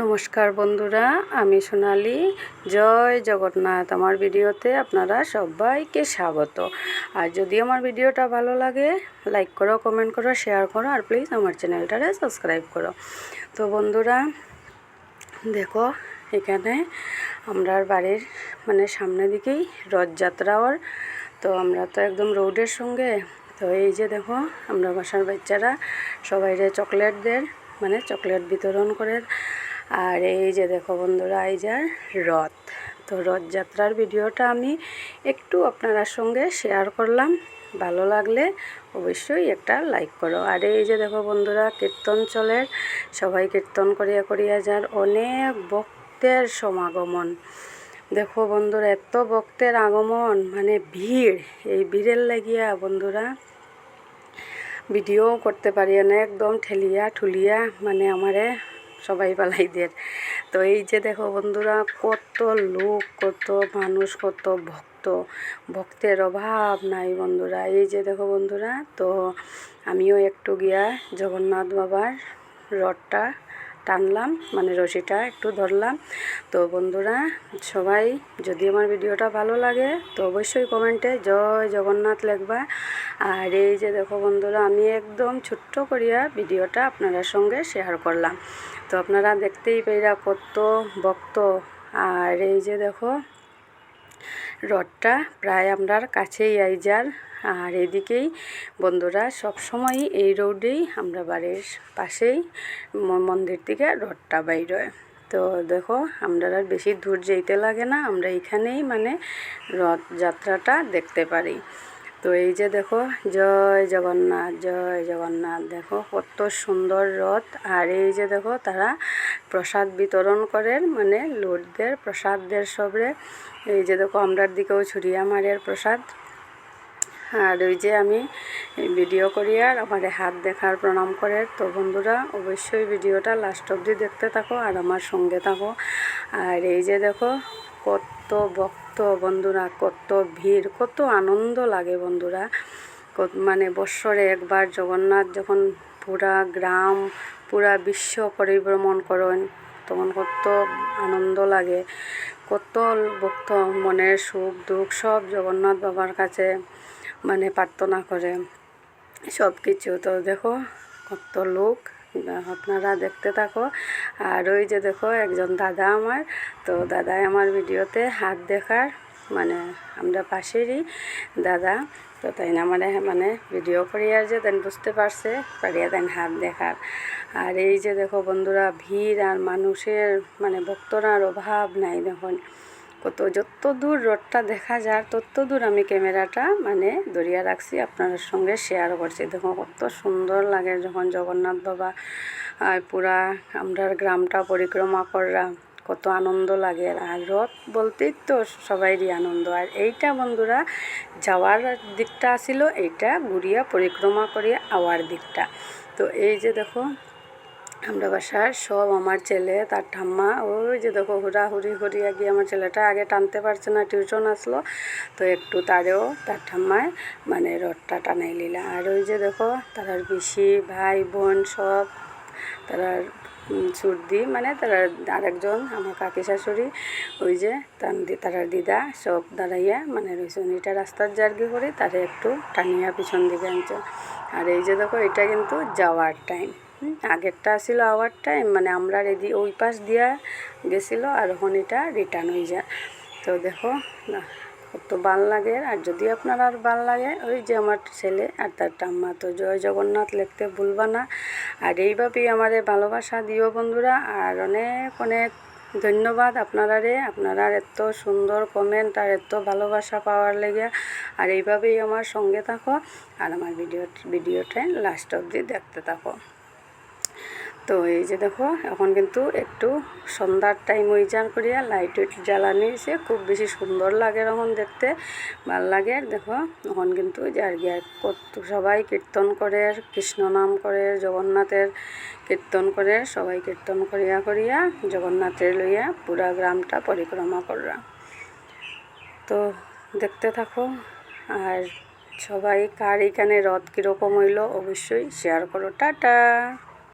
নমস্কার বন্ধুরা, আমি সোনালি। জয় জগন্নাথ। আমার ভিডিওতে আপনারা সবাইকে স্বাগত। আর যদি আমার ভিডিওটা ভালো লাগে, লাইক করো, কমেন্ট করো, শেয়ার করো, আর প্লিজ আমার চ্যানেলটারে সাবস্ক্রাইব করো। তো বন্ধুরা, দেখো, এখানে আমরা বাড়ির মানে সামনে দিকেই রথযাত্রা ওর তো আমরা তো একদম রোডের সঙ্গে। তো এই যে দেখো, আমরা বাসার বাচ্চারা সবাই চকলেট দেয় মানে চকলেট বিতরণ করে আর এই যে দেখো বন্ধুরা, এই যার রথ। তো রথযাত্রার ভিডিওটা আমি একটু আপনার সঙ্গে শেয়ার করলাম। ভালো লাগলে অবশ্যই একটা লাইক করো। আর এই যে দেখো বন্ধুরা, কীর্তন চলের, সবাই কীর্তন করিয়া করিয়া যার অনেক ভক্তের সমাগমন। দেখো বন্ধুরা, এত ভক্তের আগমন মানে ভিড়, এই ভিড়ের লাগিয়া বন্ধুরা ভিডিও করতে পারি না, একদম ঠেলিয়া ঠুলিয়া মানে আমারে সবাই পালাইদের তো এই যে দেখো বন্ধুরা, কত লোক, কত মানুষ, কত ভক্ত। ভক্তের অভাব নাই বন্ধুরা। এই যে দেখো বন্ধুরা, তো আমিও একটু গিয়া জগন্নাথ বাবার রথটা টানলাম মানে রশিটা একটু ধরলাম। তো বন্ধুরা, সবাই, যদি আমার ভিডিওটা ভালো লাগে, তো অবশ্যই কমেন্টে জয় জগন্নাথ লেখবা। আর এই যে দেখো বন্ধুরা, আমি একদম ছোট্ট করিয়া ভিডিওটা আপনারা সঙ্গে শেয়ার করলাম। তো আপনারা দেখতেই পেরা কত ভক্ত। আর এই যে দেখো রথটা প্রায় আমরা কাছেই আই যার। আর এদিকেই বন্ধুরা সব সবসময়ই এই রোডেই আমরা বাড়ির পাশেই মন্দির থেকে রডটা বাইর তো দেখো, আমরা আর বেশি দূর যেতে লাগে না, আমরা এখানেই মানে রথযাত্রাটা দেখতে পারি। তো এই যে দেখো, জয় জগন্নাথ জয় জগন্নাথ। দেখো, কত সুন্দর রথ। আর এই যে দেখো, তারা প্রসাদ বিতরণ করেন মানে লোডদের প্রসাদদের সবরে। এই যে দেখো, আমরার দিকেও ছুরিয়া মারের প্রসাদ। আর ওই যে আমি ভিডিও করি আর আমার হাত দেখার প্রণাম করে। তো বন্ধুরা, অবশ্যই ভিডিওটা লাস্ট অবধি দেখতে থাকো আর আমার সঙ্গে থাকো। আর এই যে দেখো, কত ভক্ত বন্ধুরা, কত ভিড়, কত আনন্দ লাগে বন্ধুরা। মানে বৎসরে একবার জগন্নাথ যখন পুরা গ্রাম, পুরা বিশ্ব পরিভ্রমণ করেন, তখন কত আনন্দ লাগে। কত ভক্ত মনের সুখ দুঃখ সব জগন্নাথ বাবার কাছে। মানে প্রার্থনা করে। সব কিছু তো দেখো, কত লোক, আপনারা দেখতে থাকো। আর ওই যে দেখো, একজন দাদা আমার, তো দাদাই আমার ভিডিওতে হাত দেখার মানে আমরা পাশেরই দাদা, তো তাই না মানে মানে ভিডিও করিয়ার যে দেন বুঝতে পারছে পারিয়া দেন হাত দেখার। আর এই যে দেখো বন্ধুরা, ভিড় আর মানুষের মানে ভক্তরার অভাব নাই দেখুন। কত যত দূর রোডটা দেখা যায়, তত দূর আমি ক্যামেরাটা মানে দরিয়া রাখছি আপনার সঙ্গে শেয়ার করছি। দেখো কত সুন্দর লাগে যখন জগন্নাথ বাবা পুরা আমরা গ্রামটা পরিক্রমা কররা, কত আনন্দ লাগে। আর রথ বলতেই তো সবাইরই আনন্দ। আর এইটা বন্ধুরা, যাওয়ার দিকটা আসিল এইটা, ঘুরিয়া পরিক্রমা করিয়া আওয়ার দিকটা। তো এই যে দেখো আমরা বাসার সব আমার ছেলে, তার ঠাম্মা, ওই যে দেখো হুড়াহুড়ি হরিয়া গিয়ে আমার ছেলেটা আগে টানতে পারছে না, টিউশন আসলো। তো একটু তারেও তার ঠাম্মায় মানে রথটা টানাই লিলা আর ওই যে দেখো তারার পিসি, ভাই, বোন সব তারার সর্দি মানে তারা আরেকজন আমার কাকি শাশুড়ি, ওই যে তারার দিদা সব দাঁড়াইয়া মানে রয়েছেন এটা রাস্তার জার্গি করে তারা একটু টানিয়া পিছন দিকে আনছে। আর এই যে দেখো এটা কিন্তু যাওয়ার টাইম আগেরটা ছিল আওয়ার টাইম মানে আমরা রেডি ওই পাশ দিয়া গেছিল আর ওখানে এটা রিটার্ন হয়ে যায়। তো দেখো কত ভালো লাগে। আর যদি আপনার আর ভালো লাগে, ওই যে আমার ছেলে আর তার টাম্মা তো জয় জগন্নাথ লিখতে ভুলবা না। আর এইভাবেই আমাদের ভালোবাসা দিও বন্ধুরা। আর অনেক অনেক ধন্যবাদ আপনারারে। আপনারা এত সুন্দর কমেন্ট আর এত ভালোবাসা পাওয়ার লেগে। আর এইভাবেই আমার সঙ্গে থাকো। আর আমার ভিডিও ভিডিওটা লাস্ট অবধি দেখতে থাকো। তো এই যে দেখো, এখন কিন্তু একটু সন্ধ্যার টাইম ওই যান করিয়া লাইট উইট জ্বালানি হয়েছে খুব বেশি সুন্দর লাগে এখন দেখতে, ভালো লাগে। দেখো, এখন কিন্তু যার গিয়া সবাই কীর্তন করে কৃষ্ণ নাম করে, জগন্নাথের কীর্তন করে, সবাই কীর্তন করিয়া করিয়া জগন্নাথের লইয়া পুরা গ্রামটা পরিক্রমা করা তো দেখতে থাকো, আর সবাই কার এখানে রথ কীরকম হইল অবশ্যই শেয়ার করো। টাটা!